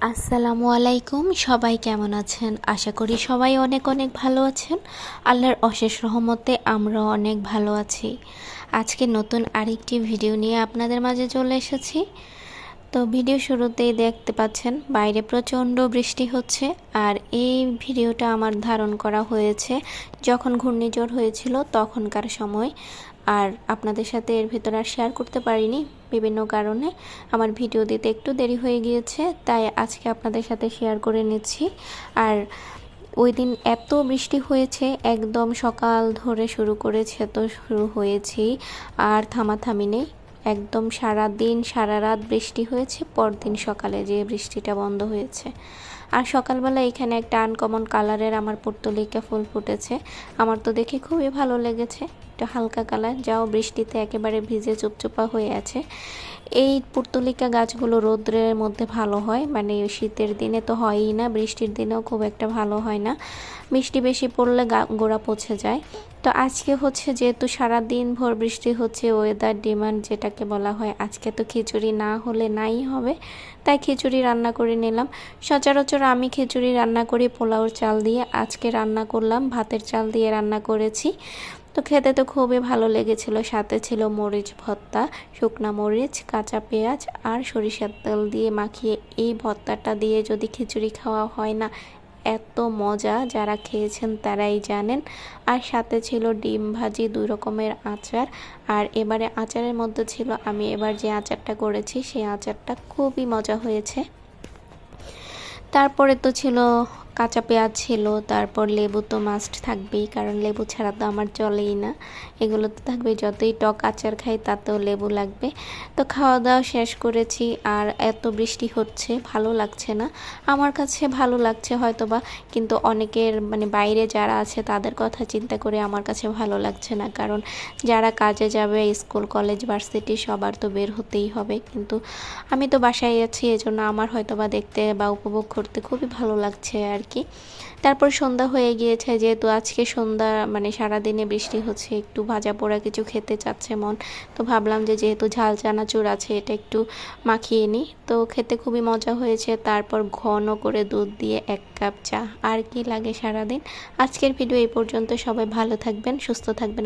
আসসালামু আলাইকুম, সবাই কেমন আছেন? আশা করি সবাই অনেক অনেক ভালো আছেন। আল্লাহর অশেষ রহমতে আমরা অনেক ভালো আছি। আজকে নতুন আরেকটি ভিডিও নিয়ে আপনাদের মাঝে চলে এসেছি। তো ভিডিও শুরুতেই দেখতে পাচ্ছেন, বাইরে প্রচণ্ড বৃষ্টি হচ্ছে আর এই ভিডিওটা আমার ধারণ করা হয়েছে যখন ঘূর্ণিঝড় হয়েছিল তখনকার সময়। আর আপনাদের সাথে এর ভেতর আর শেয়ার করতে পারিনি বিভিন্ন কারণে আমার ভিডিও দিতে একটু দেরি হয়ে গিয়েছে, তাই আজকে আপনাদের সাথে শেয়ার করে নিচ্ছি। আর ওই দিন এত বৃষ্টি হয়েছে, একদম সকাল ধরে শুরু করেছে তো শুরু হয়েছি আর থামাথামি নেই। একদম সারা দিন সারা রাত বৃষ্টি হয়েছে, পরদিন সকালে যে বৃষ্টিটা বন্ধ হয়েছে। আর সকালবেলা এখানে একটা আনকমন কালারের আমার পুর্তলিকা ফুল ফুটেছে। আমার তো দেখে খুবই ভালো লেগেছে। একটা হালকা কালার যাও বৃষ্টিতে একেবারে ভিজে চুপচুপা হয়ে আছে। এই পুর্তলিকা গাছগুলো রৌদ্রের মধ্যে ভালো হয় মানে শীতের দিনে তো হয়ই না, বৃষ্টির দিনেও খুব একটা ভালো হয় না। বৃষ্টি বেশি পড়লে গোড়া পচে যায়। তো আজকে হচ্ছে যেহেতু সারা দিন ভোর বৃষ্টি হচ্ছে ওয়েদার ডিমান্ড যেটাকে বলা হয়, আজকে তো খিচুড়ি না হলে নাই হবে। তাই খিচুড়ি রান্না করে নিলাম। সচরাচর আমি খিচুড়ি রান্না করি, পোলাওর চাল দিয়ে। আজকে রান্না করলাম, ভাতের চাল দিয়ে রান্না করেছি। তো খেতে তো খুবই ভালো লেগেছিল। সাথে ছিল মরিচ ভর্তা, শুকনা মরিচ, কাঁচা পেঁয়াজ আর সরিষার তেল দিয়ে মাখিয়ে। এই ভর্তাটা দিয়ে যদি খিচুড়ি খাওয়া হয় না, এত মজা যারা খেয়েছেন তারাই জানেন। আর সাথে ছিল ডিম ভাজি দুই রকমের আচার। আর এবারে আচারের মধ্যে ছিল, আমি এবার যে আচারটা করেছি, সেই আচারটা খুবই মজা হয়েছে। তারপরে তো ছিল কাঁচা পেঁয়াজ ছিল, তারপর লেবু তো মাস্ট থাকবেই, কারণ লেবু ছাড়া তো আমার চলেই না। এগুলো তো থাকবে, যতই টক আচার খাই তাতেও লেবু লাগবে। তো খাওয়া দাওয়া শেষ করেছি, আর এত বৃষ্টি হচ্ছে, ভালো লাগছে না। আমার কাছে ভালো লাগছে হয়তোবা, কিন্তু অনেকের মানে বাইরে যারা আছে তাদের কথা চিন্তা করে আমার কাছে ভালো লাগছে না। কারণ যারা কাজে যাবে, স্কুল, কলেজ, ভার্সিটি, সবার তো বের হতেই হবে। কিন্তু আমি তো বাসায় আছি, এজন্য আমার হয়তোবা দেখতে বা উপভোগ করতে খুবই ভালো লাগছে আর কি তারপর সন্ধ্যা হয়ে গিয়েছে যেহেতু আজকে সন্ধ্যা মানে সারাদিনে বৃষ্টি হচ্ছে, একটু ভাজা পোড়া কিছু খেতে চাচ্ছে মন। তো ভাবলাম যে যেহেতু ঝাল চানাচুর আছে, এটা একটু মাখিয়ে নিই তো খেতে খুবই মজা হয়েছে। তারপর ঘন করে দুধ দিয়ে এক কাপ চা। আর কি লাগে সারাদিন? আজকের ভিডিও এই পর্যন্ত। সবাই ভালো থাকবেন, সুস্থ থাকবেন।